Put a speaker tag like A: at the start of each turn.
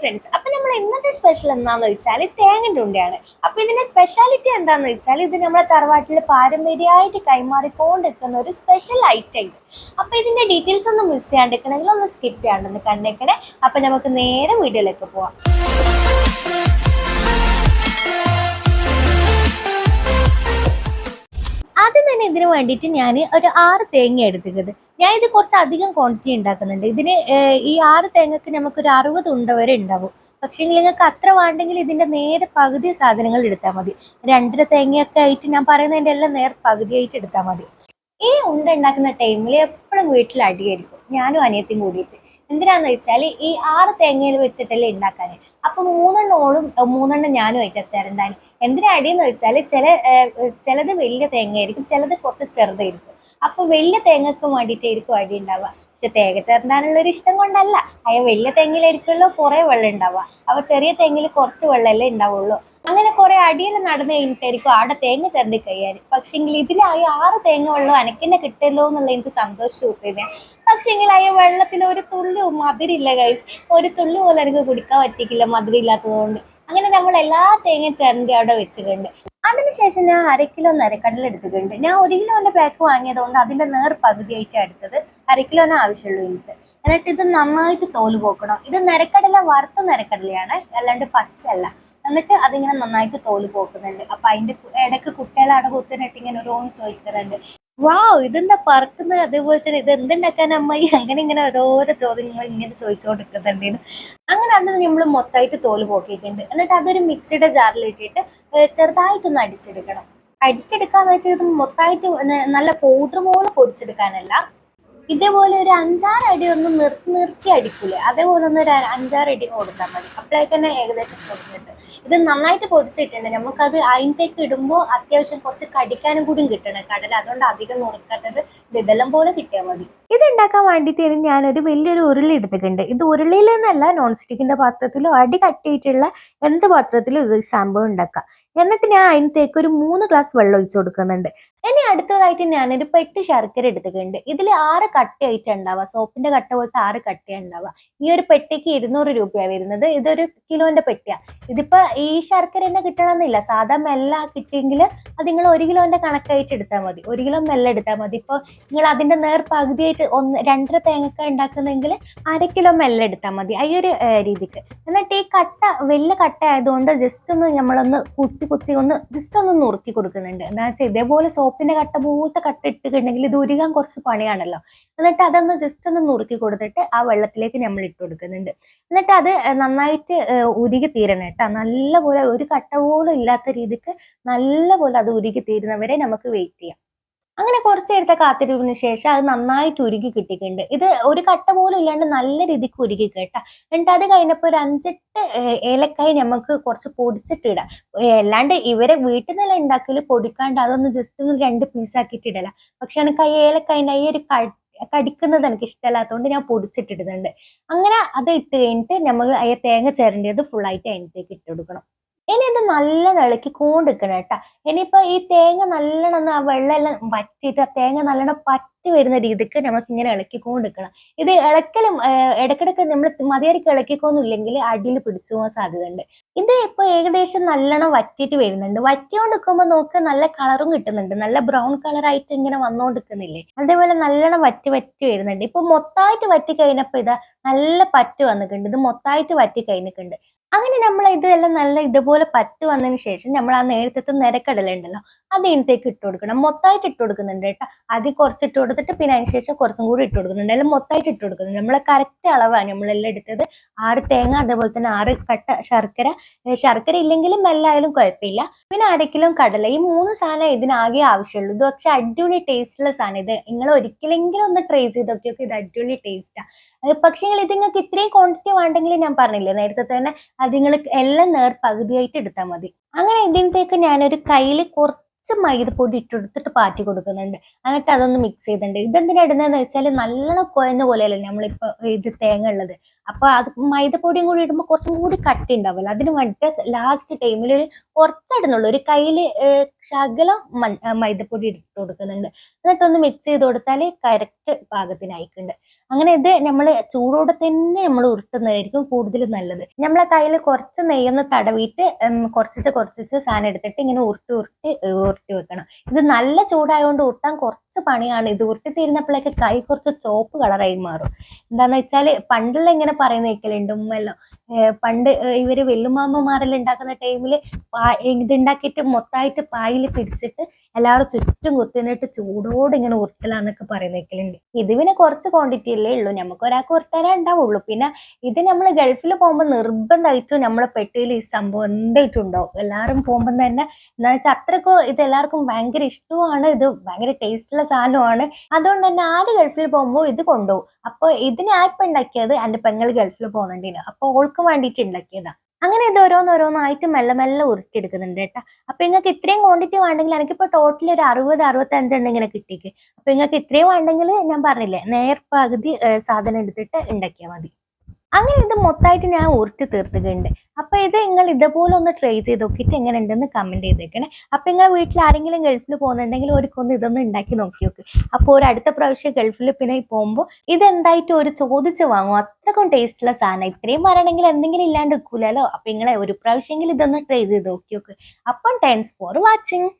A: Friends അപ്പൊ നമ്മൾ ഇന്നത്തെ സ്പെഷ്യൽ എന്താന്ന് വെച്ചാൽ തേങ്ങന്റെ ഉണ്ടയാണ്. അപ്പൊ ഇതിന്റെ സ്പെഷ്യാലിറ്റി എന്താന്ന് വെച്ചാൽ ഇത് നമ്മുടെ തറവാട്ടിൽ പാരമ്പര്യമായിട്ട് കൈമാറിക്കൊണ്ടിരിക്കുന്ന ഒരു സ്പെഷ്യൽ ഐറ്റം ഇത്. അപ്പൊ ഇതിന്റെ ഡീറ്റെയിൽസ് ഒന്ന് മിസ് ചെയ്യാണ്ടിരിക്കണമെങ്കിൽ ഒന്ന് സ്കിപ്പ് ചെയ്യാണ്ടെന്ന് കണ്ടേക്കണേ. അപ്പൊ നമുക്ക് നേരെ വീഡിയോയിലേക്ക് പോവാം. ആദ്യം തന്നെ ഇതിനു വേണ്ടിയിട്ട് ഞാൻ ഒരു ആറ് തേങ്ങ എടുത്തിക്കുന്നത് ഞാൻ ഇത് കുറച്ച് അധികം ക്വാണ്ടിറ്റി ഉണ്ടാക്കുന്നുണ്ട്. ഇതിന് ഈ ആറ് തേങ്ങക്ക് നമുക്ക് ഒരു അറുപത് ഉണ്ട വരെ ഉണ്ടാവും. പക്ഷേ നിങ്ങൾക്ക് അത്ര വേണ്ടെങ്കിൽ ഇതിന്റെ നേരെ പകുതി സാധനങ്ങൾ എടുത്താൽ മതി. രണ്ടര തേങ്ങയൊക്കെ ആയിട്ട് ഞാൻ പറയുന്നതിന്റെ എല്ലാം നേർ പകുതിയായിട്ട് എടുത്താൽ മതി. ഈ ഉണ്ട ഉണ്ടാക്കുന്ന ടൈമിൽ എപ്പോഴും വീട്ടിൽ അടിയായിരിക്കും. ഞാനും അനിയത്തിയും കൂടിയിട്ട്. എന്തിനാന്ന് വെച്ചാൽ ഈ ആറ് തേങ്ങയിൽ വെച്ചിട്ടല്ലേ ഉണ്ടാക്കാൻ അപ്പം മൂന്നെണ്ണോളും മൂന്നെണ്ണം ഞാനും ആയിട്ട് അച്ചാറുണ്ടാൻ എന്തിനാ അടിയെന്ന് വെച്ചാൽ ചില ചിലത് വലിയ തേങ്ങയായിരിക്കും ചിലത് കുറച്ച് ചെറുതായിരിക്കും. അപ്പൊ വലിയ തേങ്ങക്ക് വേണ്ടിയിട്ടായിരിക്കും അടി ഉണ്ടാവുക. പക്ഷെ തേങ്ങ ചേർന്നാനുള്ള ഒരു ഇഷ്ടം കൊണ്ടല്ല. അയ്യോ വലിയ തെങ്ങിലായിരിക്കുമല്ലോ കുറെ വെള്ളം ഉണ്ടാവുക. അപ്പൊ ചെറിയ തെങ്ങിൽ കുറച്ച് വെള്ളമല്ലേ ഉണ്ടാവുള്ളൂ. അങ്ങനെ കുറെ അടിയിൽ നടന്നു കഴിഞ്ഞിട്ടായിരിക്കും ആടെ തേങ്ങ ചേർന്ന് കഴിയാൻ. പക്ഷെങ്കിൽ ഇതിലായി ആറ് തേങ്ങ വെള്ളം അനക്കെന്നെ കിട്ടല്ലോ എന്നുള്ള എനിക്ക് സന്തോഷം പക്ഷെ പക്ഷെങ്കിൽ അയ്യ വെള്ളത്തിന് ഒരു തുള്ളി മധുരില്ല ഗൈസ് ഒരു തുള്ളി പോലെ എനിക്ക് കുടിക്കാൻ പറ്റിക്കില്ല മധുരം ഇല്ലാത്തത് കൊണ്ട് അങ്ങനെ നമ്മൾ എല്ലാ തേങ്ങ ചേർന്ന് അവിടെ വെച്ചിട്ടുണ്ട് അതിനുശേഷം ഞാൻ അര കിലോ നരക്കടല എടുത്തിട്ടുണ്ട്. ഞാൻ ഒരു കിലോന്റെ പാക്ക് വാങ്ങിയത് കൊണ്ട് അതിന്റെ നേർ പകുതിയായിട്ടാണ് എടുത്തത്. അര കിലോനെ ആവശ്യമുള്ളൂ എനിക്ക്. എന്നിട്ട് ഇത് നന്നായിട്ട് തോൽ പോക്കണം. ഇത് നരക്കടല വറുത്ത നരക്കടലയാണ്. അല്ലാണ്ട് പച്ചയല്ല. എന്നിട്ട് അതിങ്ങനെ നന്നായിട്ട് തോൽ പോക്കുന്നുണ്ട്. അപ്പൊ ഇടയ്ക്ക് ഇടയ്ക്ക് കുട്ടികളെ അവിടെ കുത്തിനിട്ട് ഇങ്ങനെ ഓരോന്ന് ചോദിക്കുന്നുണ്ട് വാവ് ഇതെന്താ പറക്കുന്നത്? അതേപോലെ തന്നെ ഇത് എന്തുണ്ടാക്കാൻ അമ്മായി? അങ്ങനെ ഇങ്ങനെ ഓരോരോ ചോദ്യങ്ങൾ ഇങ്ങനെ ചോദിച്ചുകൊണ്ടിരിക്കുന്നുണ്ടായിരുന്നു അങ്ങനെ അന്ന് നമ്മൾ മൊത്തമായിട്ട് തോൽ പോക്കിയിട്ടുണ്ട്. എന്നിട്ട് അതൊരു മിക്സിയുടെ ജാറിലിട്ടിട്ട് ചെറുതായിട്ടൊന്ന് അടിച്ചെടുക്കണം. അടിച്ചെടുക്കാന്ന് വെച്ചാൽ ഇത് മൊത്തമായിട്ട് നല്ല പൗഡർ പോലെ പൊടിച്ചെടുക്കാനല്ല. ഇതേപോലെ ഒരു അഞ്ചാറ് അടി ഒന്ന് നിർത്തി നിർത്തി അടിക്കൂലേ? അതേപോലെ ഒന്ന് ഒരു അഞ്ചാറ് അടി കൊടുത്താൽ മതി. അപ്പോഴേക്ക് തന്നെ ഏകദേശം പൊടിഞ്ഞിട്ട് ഇത് നന്നായിട്ട് പൊടിച്ചിട്ടുണ്ട് നമുക്കത് അതിന്റെക്ക് ഇടുമ്പോൾ അത്യാവശ്യം കുറച്ച് കടിക്കാനും കൂടി കിട്ടണം. കടല അതുകൊണ്ട് അധികം നുറുക്കാത്തത് ഇത് ഇതെല്ലാം പോലെ കിട്ടിയാൽ മതി. ഇത് ഉണ്ടാക്കാൻ വേണ്ടിയിട്ട് ഞാനൊരു വലിയൊരു ഉരുളി എടുത്തിട്ടുണ്ട്. ഇത് ഉരുളിയിൽ നിന്നല്ല നോൺ സ്റ്റിക്കിന്റെ പാത്രത്തിലോ അടി കട്ടിയിട്ടുള്ള എന്ത് പാത്രത്തിലും ഇത് സംഭവം ഉണ്ടാക്കാം. എന്നിട്ട് ഞാൻ അതിനത്തേക്ക് ഒരു മൂന്ന് ഗ്ലാസ് വെള്ളം ഒഴിച്ചു കൊടുക്കുന്നുണ്ട്. ഇനി അടുത്തതായിട്ട് ഞാനൊരു പെട്ടി ശർക്കര എടുത്തിട്ടുണ്ട്. ഇതിൽ ആറ് കട്ടയായിട്ട് ഉണ്ടാവുക. സോപ്പിന്റെ കട്ട പോലത്തെ ആറ് കട്ടയാണ് ഉണ്ടാവുക. ഈ ഒരു പെട്ടിക്ക് ഇരുന്നൂറ് രൂപയാണ് വരുന്നത്. ഇതൊരു കിലോന്റെ പെട്ടിയാണ് ഇതിപ്പോ ഈ ശർക്കര തന്നെ കിട്ടണമെന്നില്ല. സാധാരണ മെല്ല കിട്ടിയെങ്കിൽ അത് നിങ്ങൾ ഒരു കിലോന്റെ കണക്കായിട്ട് എടുത്താൽ മതി. ഒരു കിലോ മെല്ലെ എടുത്താൽ മതി. ഇപ്പോൾ നിങ്ങൾ അതിന്റെ നേർ പകുതിയായിട്ട് ഒന്ന് രണ്ടര തേങ്ങക്ക ഉണ്ടാക്കുന്നെങ്കിൽ അര കിലോ മെല്ലെ എടുത്താൽ മതി. ആ ഒരു രീതിക്ക്. എന്നിട്ട് ഈ കട്ട വലിയ കട്ട ആയതുകൊണ്ട് ജസ്റ്റ് ഒന്ന് നമ്മളൊന്ന് കുത്തി കുത്തി ഒന്ന് ജസ്റ്റ് ഒന്ന് നുറുക്കി കൊടുക്കുന്നുണ്ട്. എന്താ വെച്ചാൽ ഇതേപോലെ സോപ്പിന്റെ കട്ട മൂത്ത കട്ട ഇട്ടിട്ടുണ്ടെങ്കിൽ ഇത് ഉരുകാൻ കുറച്ച് പണിയാണല്ലോ. എന്നിട്ട് അതൊന്ന് ജസ്റ്റ് ഒന്ന് നുറുക്കി കൊടുത്തിട്ട് ആ വെള്ളത്തിലേക്ക് നമ്മൾ ഇട്ട് കൊടുക്കുന്നുണ്ട്. എന്നിട്ട് അത് നന്നായിട്ട് ഉരുകി തീരണം കേട്ടോ. നല്ലപോലെ ഒരു കട്ട പോലും ഇല്ലാത്ത രീതിക്ക് നല്ലപോലെ അത് ഉരുകി തീരുന്നവരെ നമുക്ക് വെയിറ്റ് ചെയ്യാം. അങ്ങനെ കുറച്ച് നേരത്തെ കാത്തിരിപ്പിന് ശേഷം അത് നന്നായിട്ട് ഉരുകി കിട്ടിയിട്ടുണ്ട്. ഇത് ഒരു കട്ട പോലും ഇല്ലാണ്ട് നല്ല രീതിക്ക് ഉരുകി കേട്ടാ. എന്നിട്ട് അത് കഴിഞ്ഞപ്പോൾ ഒരു അഞ്ചെട്ട് ഏലക്കായി നമുക്ക് കുറച്ച് പൊടിച്ചിട്ടിടാം. അല്ലാണ്ട് ഇവരെ വീട്ടിൽ നിന്നെല്ലാം ഉണ്ടാക്കൽ പൊടിക്കാണ്ട് അതൊന്ന് ജസ്റ്റ് ഒന്ന് രണ്ട് പീസാക്കിയിട്ട് ഇടല. പക്ഷെ എനിക്ക് ആ ഏലക്കായിന്റെ ഈ ഒരു കടിക്കുന്നത് എനിക്ക് ഇഷ്ടമല്ലാത്തതുകൊണ്ട് ഞാൻ പൊടിച്ചിട്ടിടുന്നുണ്ട്. അങ്ങനെ അത് ഇട്ട് കഴിഞ്ഞിട്ട് നമ്മൾ ആ തേങ്ങ ചേരേണ്ടത് ഫുള്ളായിട്ട് അതിനകത്തേക്ക് ഇട്ട് കൊടുക്കണം. ഇനി ഇത് നല്ലോണം ഇളക്കി കൊണ്ടിരിക്കണം കേട്ടാ. ഇനിയിപ്പോ ഈ തേങ്ങ നല്ലോണം ആ വെള്ളം എല്ലാം വറ്റിയിട്ട് ആ തേങ്ങ നല്ലോണം പറ്റി വരുന്ന രീതിക്ക് നമുക്ക് ഇങ്ങനെ ഇളക്കിക്കൊണ്ടിരിക്കണം. ഇത് ഇളക്കലും ഇടക്കിടക്ക് നമ്മൾ മതിയായിരിക്കും ഇളക്കിക്കൊന്നുമില്ലെങ്കിൽ അടിയിൽ പിടിച്ചു പോകാൻ സാധ്യതയുണ്ട്. ഇത് ഇപ്പൊ ഏകദേശം നല്ലോണം വറ്റിയിട്ട് വരുന്നുണ്ട്. വറ്റിയോണ്ട് നിൽക്കുമ്പോൾ നോക്ക് നല്ല കളറും കിട്ടുന്നുണ്ട്. നല്ല ബ്രൗൺ കളർ ആയിട്ട് ഇങ്ങനെ വന്നുകൊണ്ടിരിക്കുന്നില്ലേ അതേപോലെ നല്ലോണം വറ്റി വറ്റി വരുന്നുണ്ട്. ഇപ്പൊ മൊത്തമായിട്ട് വറ്റി കഴിഞ്ഞപ്പോ ഇതാ നല്ല പറ്റ് വന്നിട്ടുണ്ട്. ഇത് മൊത്തമായിട്ട് വറ്റി കഴിഞ്ഞിട്ടുണ്ട് അങ്ങനെ നമ്മൾ ഇതെല്ലാം നല്ല ഇതുപോലെ പറ്റ് വന്നതിന് ശേഷം നമ്മൾ ആ നേരത്തെ നിരക്കടല ഉണ്ടല്ലോ അത് ഇതിനകത്തേക്ക് ഇട്ട് കൊടുക്കണം. മൊത്തമായിട്ട് ഇട്ട് കൊടുക്കുന്നുണ്ട് കേട്ടോ. ആദ്യം കുറച്ച് ഇട്ട് കൊടുത്തിട്ട് പിന്നെ അതിന് ശേഷം കുറച്ചും കൂടി ഇട്ട് കൊടുക്കുന്നുണ്ട്. എല്ലാം മൊത്തമായിട്ട് ഇട്ട് കൊടുക്കുന്നുണ്ട്. നമ്മൾ കറക്റ്റ് അളവാണ് നമ്മളെല്ലാം എടുത്തത്. ആറ് തേങ്ങ അതേപോലെ തന്നെ ആറ് കട്ട ശർക്കര. ശർക്കര ഇല്ലെങ്കിലും എല്ലായാലും കുഴപ്പമില്ല. പിന്നെ അര കിലോ കടല. ഈ മൂന്ന് സാധനം ഇതിനാകെ ആവശ്യമുള്ളൂ. ഇത് പക്ഷെ അടിപൊളി ടേസ്റ്റുള്ള സാധനം. ഇത് നിങ്ങൾ ഒരിക്കലെങ്കിലും ഒന്ന് ട്രൈ ചെയ്ത് ഇത് അടിപൊളി ടേസ്റ്റാണ് പക്ഷേ ഇത് നിങ്ങൾക്ക് ഇത്രയും ക്വാണ്ടിറ്റി വേണ്ടെങ്കിൽ ഞാൻ പറഞ്ഞില്ലേ? നേരത്തെ തന്നെ അത് നിങ്ങൾ എല്ലാം നേർ പകുതിയായിട്ട് എടുത്താൽ മതി. അങ്ങനെ ഇതിനത്തേക്ക് ഞാനൊരു കയ്യിൽ കുറച്ച് മൈദപ്പൊടി ഇട്ടെടുത്തിട്ട് പാറ്റി കൊടുക്കുന്നുണ്ട്. എന്നിട്ട് അതൊന്ന് മിക്സ് ചെയ്തിട്ടുണ്ട്. ഇതെന്തിനാ ഇടുന്നതെന്ന് വെച്ചാൽ നല്ലോണം കുഴഞ്ഞ പോലെയല്ലേ നമ്മളിപ്പോൾ ഇത് തേങ്ങ ഉള്ളത്. അപ്പൊ അത് മൈദപ്പൊടിയും കൂടി ഇടുമ്പോൾ കുറച്ചും കൂടി കട്ടി ഉണ്ടാവുമല്ലോ. അതിന് വേണ്ടിയിട്ട് ലാസ്റ്റ് ടൈമിൽ ഒരു കുറച്ചിടുന്നുള്ളൂ. ഒരു കയ്യിൽ ശകലം മൈദപ്പൊടി ഇട്ട് കൊടുക്കുന്നുണ്ട്. എന്നിട്ടൊന്ന് മിക്സ് ചെയ്ത് കൊടുത്താൽ കറക്റ്റ് പാകത്തിനായിട്ടുണ്ട്. അങ്ങനെ ഇത് നമ്മൾ ചൂടോടെ തന്നെ നമ്മൾ ഉരുട്ടുന്നതായിരിക്കും കൂടുതൽ നല്ലത്. നമ്മളെ കയ്യിൽ കുറച്ച് നെയ്യൊന്ന് തടവിയിട്ട് കുറച്ചിച്ച് കുറച്ചിച്ച് സാധനം എടുത്തിട്ട് ഇങ്ങനെ ഉരുട്ടി ഉരുട്ടി ഉരുട്ടി വെക്കണം. ഇത് നല്ല ചൂടായതുകൊണ്ട് ഉരുട്ടാൻ കുറച്ച് പണിയാണ്. ഇത് ഉരുട്ടി തീരുന്നപ്പോഴേക്ക് കൈ കുറച്ച് ചോപ്പ് കളറായി മാറും. എന്താന്ന് വെച്ചാൽ പണ്ടുള്ള ഇങ്ങനെ പറയുന്ന കേൾക്കലുണ്ട് ഉമ്മല്ലോ പണ്ട് ഇവർ വെല്ലുമാമ്മമാരെല്ലാം ഉണ്ടാക്കുന്ന ടൈമിൽ ഇതുണ്ടാക്കിയിട്ട് മൊത്തമായിട്ട് പായിൽ പിടിച്ചിട്ട് എല്ലാവരും ചുറ്റും കുത്തിനിട്ട് ചൂടോട് ഇങ്ങനെ ഉരുട്ടലാന്നൊക്കെ പറയുന്ന കേൾക്കലുണ്ട് ഇത് പിന്നെ കുറച്ച് ക്വാണ്ടിറ്റി അല്ലേ ഉള്ളൂ. നമുക്ക് ഒരാൾക്ക് ഉരുട്ടാനേ ഉണ്ടാവുള്ളൂ. പിന്നെ ഇത് നമ്മൾ ഗൾഫിൽ പോകുമ്പോൾ നിർബന്ധമായിട്ടും നമ്മളെ പെട്ടിയിൽ ഈ സംഭവം എന്തായിട്ടും ഉണ്ടാവും എല്ലാവരും പോകുമ്പോൾ തന്നെ എന്താ വെച്ചാൽ അത്രക്കും ഇത് എല്ലാവർക്കും ഭയങ്കര ഇഷ്ടമാണ്. ഇത് ഭയങ്കര ടേസ്റ്റുള്ള സാധനമാണ്. അതുകൊണ്ട് തന്നെ ആര് ഗൾഫിൽ പോകുമ്പോൾ ഇത് കൊണ്ടുപോകും. അപ്പോൾ ഇതിനാ ഇപ്പൊ ഉണ്ടാക്കിയത് എന്റെ പെങ്ങൾ ഗൾഫിൽ പോകുന്നുണ്ടേനു. അപ്പോൾ ഓൾക്ക് വേണ്ടിയിട്ട് ഉണ്ടാക്കിയതാ അങ്ങനെ ഇത് ഓരോന്നോരോന്നായിട്ട് മെല്ലെ മെല്ലെ ഉരുട്ടിയെടുക്കുന്നുണ്ട് കേട്ടോ. അപ്പൊ നിങ്ങൾക്ക് ഇത്രയും ക്വാണ്ടിറ്റി വേണമെങ്കിൽ എനിക്കിപ്പോ ടോട്ടൽ ഒരു അറുപത് അറുപത്തഞ്ചെണ്ണം ഇങ്ങനെ കിട്ടിക്ക് അപ്പൊ നിങ്ങൾക്ക് ഇത്രയും വേണ്ടെങ്കിൽ ഞാൻ പറഞ്ഞില്ലേ നേർപ്പകുതി സാധനം എടുത്തിട്ട് ഉണ്ടാക്കിയാൽ മതി. അങ്ങനെ ഇത് മൊത്തമായിട്ട് ഞാൻ ഉരുട്ടി തീർത്തിട്ടുണ്ട്. അപ്പൊ ഇത് നിങ്ങൾ ഇതുപോലെ ഒന്ന് ട്രൈ ചെയ്ത് നോക്കിയിട്ട് എങ്ങനെ ഉണ്ടെന്ന് കമന്റ് ചെയ്തേക്കണേ. അപ്പൊ നിങ്ങൾ വീട്ടിൽ ആരെങ്കിലും ഗൾഫിൽ പോകുന്നുണ്ടെങ്കിൽ ഒരുക്കൊന്ന് ഇതൊന്ന് ഉണ്ടാക്കി നോക്കി നോക്ക്. അപ്പോൾ ഒരു അടുത്ത പ്രാവശ്യം ഗൾഫിൽ പിന്നെ പോകുമ്പോൾ ഇതെന്തായിട്ട് ഒരു ചോദിച്ച് വാങ്ങും. അത്രക്കും ടേസ്റ്റുള്ള സാധനം. ഇത്രയും പറയണമെങ്കിൽ എന്തെങ്കിലും ഇല്ലാണ്ട് നിൽക്കൂലല്ലോ. അപ്പൊ നിങ്ങളെ ഒരു പ്രാവശ്യമെങ്കിലും ഇതൊന്ന് ട്രൈ ചെയ്ത് നോക്കി നോക്ക്. അപ്പം താങ്ക്സ് ഫോർ വാച്ചിങ്